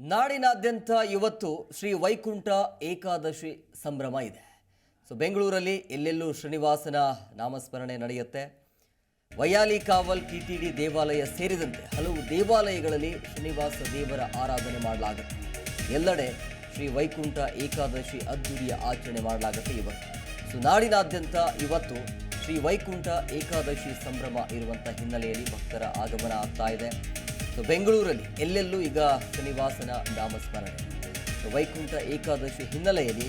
ನಾಡಿನಾದ್ಯಂತ ಇವತ್ತು ಶ್ರೀ ವೈಕುಂಠ ಏಕಾದಶಿ ಸಂಭ್ರಮ ಇದೆ. ಸೊ, ಬೆಂಗಳೂರಲ್ಲಿ ಎಲ್ಲೆಲ್ಲೂ ಶ್ರೀನಿವಾಸನ ನಾಮಸ್ಮರಣೆ ನಡೆಯುತ್ತೆ. Vyalikaval T T D ದೇವಾಲಯ ಸೇರಿದಂತೆ ಹಲವು ದೇವಾಲಯಗಳಲ್ಲಿ ಶ್ರೀನಿವಾಸ ದೇವರ ಆರಾಧನೆ ಮಾಡಲಾಗುತ್ತೆ. ಎಲ್ಲೆಡೆ ಶ್ರೀ ವೈಕುಂಠ ಏಕಾದಶಿ ಅದ್ದೂರಿಯ ಆಚರಣೆ ಮಾಡಲಾಗುತ್ತೆ ಇವತ್ತು. ಸೊ, ನಾಡಿನಾದ್ಯಂತ ಇವತ್ತು ಶ್ರೀ ವೈಕುಂಠ ಏಕಾದಶಿ ಸಂಭ್ರಮ ಇರುವಂಥ ಹಿನ್ನೆಲೆಯಲ್ಲಿ ಭಕ್ತರ ಆಗಮನ ಆಗ್ತಾ ಇದೆ. ಸೊ ಬೆಂಗಳೂರಲ್ಲಿ ಎಲ್ಲೆಲ್ಲೂ ಈಗ ಶ್ರೀನಿವಾಸನ ನಾಮಸ್ಮರಣೆ ಸೊ ವೈಕುಂಠ ಏಕಾದಶಿ ಹಿನ್ನೆಲೆಯಲ್ಲಿ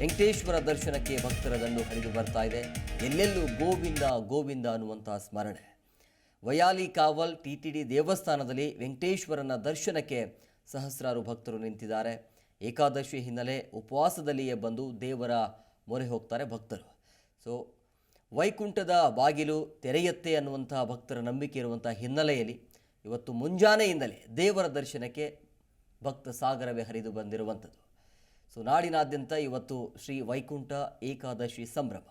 ವೆಂಕಟೇಶ್ವರ ದರ್ಶನಕ್ಕೆ ಭಕ್ತರ ದಂಡು ಹರಿದು ಬರ್ತಾ ಇದೆ ಎಲ್ಲೆಲ್ಲೂ ಗೋವಿಂದ ಗೋವಿಂದ ಅನ್ನುವಂಥ ಸ್ಮರಣೆ Vyali Kaval T T D ದೇವಸ್ಥಾನದಲ್ಲಿ ವೆಂಕಟೇಶ್ವರನ ದರ್ಶನಕ್ಕೆ ಸಹಸ್ರಾರು ಭಕ್ತರು ನಿಂತಿದ್ದಾರೆ ಏಕಾದಶಿ ಹಿನ್ನೆಲೆ ಉಪವಾಸದಲ್ಲಿಯೇ ಬಂದು ದೇವರ ಮೊರೆ ಹೋಗ್ತಾರೆ ಭಕ್ತರು ಸೊ ವೈಕುಂಠದ ಬಾಗಿಲು ತೆರೆಯತ್ತೆ ಅನ್ನುವಂಥ ಭಕ್ತರ ನಂಬಿಕೆ ಇರುವಂಥ ಹಿನ್ನೆಲೆಯಲ್ಲಿ ಇವತ್ತು ಮುಂಜಾನೆಯಿಂದಲೇ ದೇವರ ದರ್ಶನಕ್ಕೆ ಭಕ್ತ ಸಾಗರವೇ ಹರಿದು ಬಂದಿರುವಂಥದ್ದು. ಸೊ, ನಾಡಿನಾದ್ಯಂತ ಇವತ್ತು ಶ್ರೀ ವೈಕುಂಠ ಏಕಾದಶಿ ಸಂಭ್ರಮ.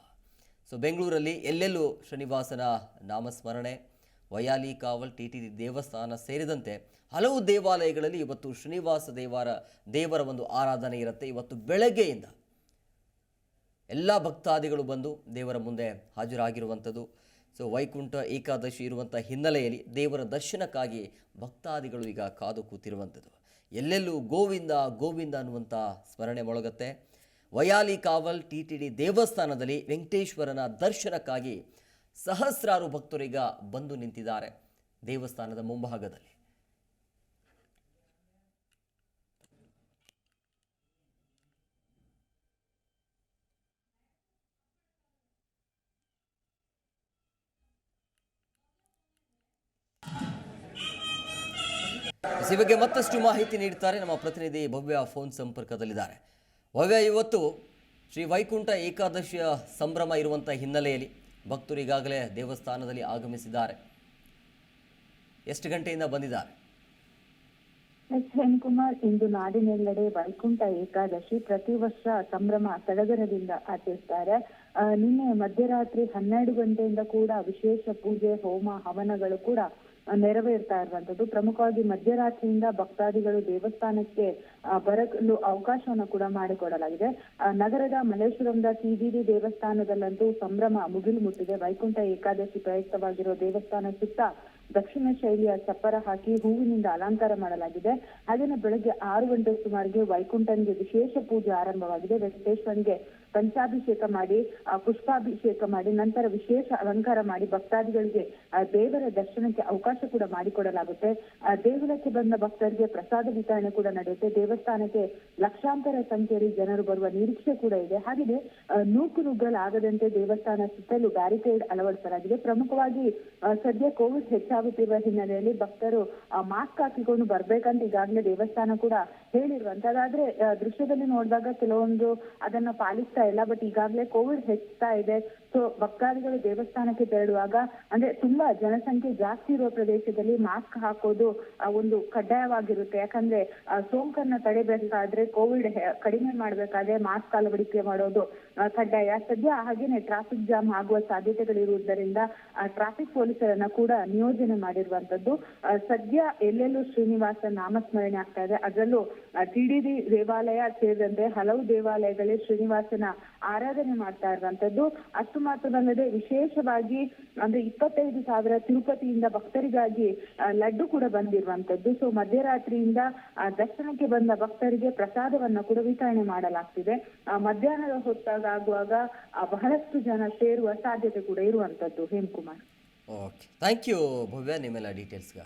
ಸೊ, ಬೆಂಗಳೂರಲ್ಲಿ ಎಲ್ಲೆಲ್ಲೂ ಶ್ರೀನಿವಾಸನ ನಾಮಸ್ಮರಣೆ, ವಯಾಲಿ ಕಾವಲ್, ಟಿ ಟಿ ದೇವಸ್ಥಾನ ಸೇರಿದಂತೆ ಹಲವು ದೇವಾಲಯಗಳಲ್ಲಿ ಇವತ್ತು ಶ್ರೀನಿವಾಸ ದೇವರ ದೇವರ ಒಂದು ಆರಾಧನೆ ಇರುತ್ತೆ. ಇವತ್ತು ಬೆಳಗ್ಗೆಯಿಂದ ಎಲ್ಲ ಭಕ್ತಾದಿಗಳು ಬಂದು ದೇವರ ಮುಂದೆ ಹಾಜರಾಗಿರುವಂಥದ್ದು. ಸೊ ವೈಕುಂಠ ಏಕಾದಶಿ ಇರುವಂಥ ಹಿನ್ನೆಲೆಯಲ್ಲಿ ದೇವರ ದರ್ಶನಕ್ಕಾಗಿ ಭಕ್ತಾದಿಗಳು ಈಗ ಕಾದು ಕೂತಿರುವಂಥದ್ದು. ಎಲ್ಲೆಲ್ಲೂ ಗೋವಿಂದ ಗೋವಿಂದ ಅನ್ನುವಂಥ ಸ್ಮರಣೆ ಮೊಳಗತ್ತೆ. ವಯಾಲಿ ಕಾವಲ್ ಟಿ ಟಿ ಡಿ ದೇವಸ್ಥಾನದಲ್ಲಿ ವೆಂಕಟೇಶ್ವರನ ದರ್ಶನಕ್ಕಾಗಿ ಸಹಸ್ರಾರು ಭಕ್ತರೀಗ ಬಂದು ನಿಂತಿದ್ದಾರೆ ದೇವಸ್ಥಾನದ ಮುಂಭಾಗದಲ್ಲಿ. ಈ ಬಗ್ಗೆ ಮತ್ತಷ್ಟು ಮಾಹಿತಿ ನೀಡುತ್ತಾರೆ ನಮ್ಮ ಪ್ರತಿನಿಧಿ ಭವ್ಯ ಫೋನ್ ಸಂಪರ್ಕದಲ್ಲಿದ್ದಾರೆ. ಭವ್ಯ, ಇವತ್ತು ಶ್ರೀ ವೈಕುಂಠ ಏಕಾದಶಿಯ ಸಂಭ್ರಮ ಇರುವಂಥ ಹಿನ್ನೆಲೆಯಲ್ಲಿ ಭಕ್ತರು ಈಗಾಗಲೇ ದೇವಸ್ಥಾನದಲ್ಲಿ ಆಗಮಿಸಿದ್ದಾರೆ. ಎಷ್ಟು ಗಂಟೆಯಿಂದ ಬಂದಿದ್ದಾರೆ? ಎಚ್ಎನ್ ಕುಮಾರ್, ಇಂದು ನಾಡಿನೆಲ್ಲೆಡೆ ವೈಕುಂಠ ಏಕಾದಶಿ ಪ್ರತಿ ವರ್ಷ ಸಂಭ್ರಮ ಸಡಗರದಿಂದ ಆಚರಿಸ್ತಾರೆ. ನಿನ್ನೆ ಮಧ್ಯರಾತ್ರಿ ಹನ್ನೆರಡು ಗಂಟೆಯಿಂದ ಕೂಡ ವಿಶೇಷ ಪೂಜೆ, ಹೋಮ, ಹವನಗಳು ಕೂಡ ನೆರವೇರ್ತಾ ಇರುವಂತದ್ದು ಪ್ರಮುಖವಾಗಿ ಮಧ್ಯರಾತ್ರಿಯಿಂದ ಭಕ್ತಾದಿಗಳು ದೇವಸ್ಥಾನಕ್ಕೆ ಬರಲು ಅವಕಾಶವನ್ನು ಕೂಡ ಮಾಡಿಕೊಡಲಾಗಿದೆ. ನಗರದ ಮಲ್ಲೇಶ್ವರಂದ ಟಿಡಿಡಿ ದೇವಸ್ಥಾನದಲ್ಲಂತೂ ಸಂಭ್ರಮ ಮುಗಿಲು ಮುಟ್ಟಿದೆ. ವೈಕುಂಠ ಏಕಾದಶಿ ಪ್ರಯುಕ್ತವಾಗಿರುವ ದೇವಸ್ಥಾನ ಸುತ್ತ ದಕ್ಷಿಣ ಶೈಲಿಯ ಚಪ್ಪರ ಹಾಕಿ ಹೂವಿನಿಂದ ಅಲಂಕಾರ ಮಾಡಲಾಗಿದೆ. ಹಾಗೇನೆ ಬೆಳಗ್ಗೆ ಆರು ಗಂಟೆ ಸುಮಾರಿಗೆ ವೈಕುಂಠನಿಗೆ ವಿಶೇಷ ಪೂಜೆ ಆರಂಭವಾಗಿದೆ. ವೆಂಕಟೇಶ್ವರನಿಗೆ ಪಂಚಾಭಿಷೇಕ ಮಾಡಿ ಪುಷ್ಪಾಭಿಷೇಕ ಮಾಡಿ, ನಂತರ ವಿಶೇಷ ಅಲಂಕಾರ ಮಾಡಿ ಭಕ್ತಾದಿಗಳಿಗೆ ದೇವರ ದರ್ಶನಕ್ಕೆ ಅವಕಾಶ ಕೂಡ ಮಾಡಿಕೊಡಲಾಗುತ್ತೆ. ದೇಗುಲಕ್ಕೆ ಬಂದ ಭಕ್ತರಿಗೆ ಪ್ರಸಾದ ವಿತರಣೆ ಕೂಡ ನಡೆಯುತ್ತೆ. ದೇವಸ್ಥಾನಕ್ಕೆ ಲಕ್ಷಾಂತರ ಸಂಖ್ಯೆಯಲ್ಲಿ ಜನರು ಬರುವ ನಿರೀಕ್ಷೆ ಕೂಡ ಇದೆ. ಹಾಗೆಯೇ ನೂಕು ನುಗ್ಗಲಾಗದಂತೆ ದೇವಸ್ಥಾನ ಸುತ್ತಲೂ ಬ್ಯಾರಿಕೇಡ್ ಅಳವಡಿಸಲಾಗಿದೆ. ಪ್ರಮುಖವಾಗಿ ಸದ್ಯ ಕೋವಿಡ್ ಹೆಚ್ಚಾಗುತ್ತಿರುವ ಹಿನ್ನೆಲೆಯಲ್ಲಿ ಭಕ್ತರು ಮಾಸ್ಕ್ ಹಾಕಿಕೊಂಡು ಬರ್ಬೇಕಂತ ಈಗಾಗಲೇ ದೇವಸ್ಥಾನ ಕೂಡ ಹೇಳಿರುವಂತದಾದ್ರೆ ದೃಶ್ಯದಲ್ಲಿ ನೋಡಿದಾಗ ಕೆಲವೊಂದು ಅದನ್ನ ಪಾಲಿಸ್ತಾ ಇಲ್ಲ. ಬಟ್ ಈಗಾಗಲೇ ಕೋವಿಡ್ ಹೆಚ್ಚುತ್ತಾ ಇದೆ. ಸೊ ಭಕ್ತಾದಿಗಳು ದೇವಸ್ಥಾನಕ್ಕೆ ತೆರಳುವಾಗ, ಅಂದ್ರೆ ತುಂಬಾ ಜನಸಂಖ್ಯೆ ಜಾಸ್ತಿ ಇರುವ ಪ್ರದೇಶದಲ್ಲಿ ಮಾಸ್ಕ್ ಹಾಕೋದು ಒಂದು ಕಡ್ಡಾಯವಾಗಿರುತ್ತೆ. ಯಾಕಂದ್ರೆ ಸೋಂಕನ್ನ ತಡೆಬೇಕಾದ್ರೆ ಕೋವಿಡ್ ಕಡಿಮೆ ಮಾಡ್ಬೇಕಾದ್ರೆ ಮಾಸ್ಕ್ ಅಳವಡಿಕೆ ಮಾಡೋದು ಕಡ್ಡಾಯ. ಸದ್ಯ ಹಾಗೇನೆ ಟ್ರಾಫಿಕ್ ಜಾಮ್ ಆಗುವ ಸಾಧ್ಯತೆಗಳಿರುವುದರಿಂದ ಟ್ರಾಫಿಕ್ ಪೊಲೀಸರನ್ನ ಕೂಡ ನಿಯೋಜನೆ ಮಾಡಿರುವಂತದ್ದು. ಆ, ಸದ್ಯ ಎಲ್ಲೆಲ್ಲೂ ಶ್ರೀನಿವಾಸ ನಾಮಸ್ಮರಣೆ ಆಗ್ತಾ ಇದೆ. ಅದರಲ್ಲೂ ಟಿಡಿಡಿ ದೇವಾಲಯ ಸೇರಿದಂತೆ ಹಲವು ದೇವಾಲಯಗಳಲ್ಲಿ ಶ್ರೀನಿವಾಸನ ಆರಾಧನೆ ಮಾಡ್ತಾ ಇರುವಂತದ್ದು. ಅಷ್ಟು ಮಾತ್ರವಲ್ಲದೆ ವಿಶೇಷವಾಗಿ ಅಂದ್ರೆ ಇಪ್ಪತ್ತೈದು ಸಾವಿರ ತಿರುಪತಿಯಿಂದ ಭಕ್ತರಿಗಾಗಿ ಲಡ್ಡು ಕೂಡ ಬಂದಿರುವಂತದ್ದು. ಸೊ ಮಧ್ಯರಾತ್ರಿಯಿಂದ ದರ್ಶನಕ್ಕೆ ಬಂದ ಭಕ್ತರಿಗೆ ಪ್ರಸಾದವನ್ನ ಕೂಡ ವಿತರಣೆ ಮಾಡಲಾಗ್ತಿದೆ. ಮಧ್ಯಾಹ್ನದ ಹೊತ್ತಾಗುವಾಗ ಬಹಳಷ್ಟು ಜನ ಸೇರುವ ಸಾಧ್ಯತೆ ಕೂಡ ಇರುವಂತದ್ದು Hemakumar. Okay thank you Bhavya निमेला details का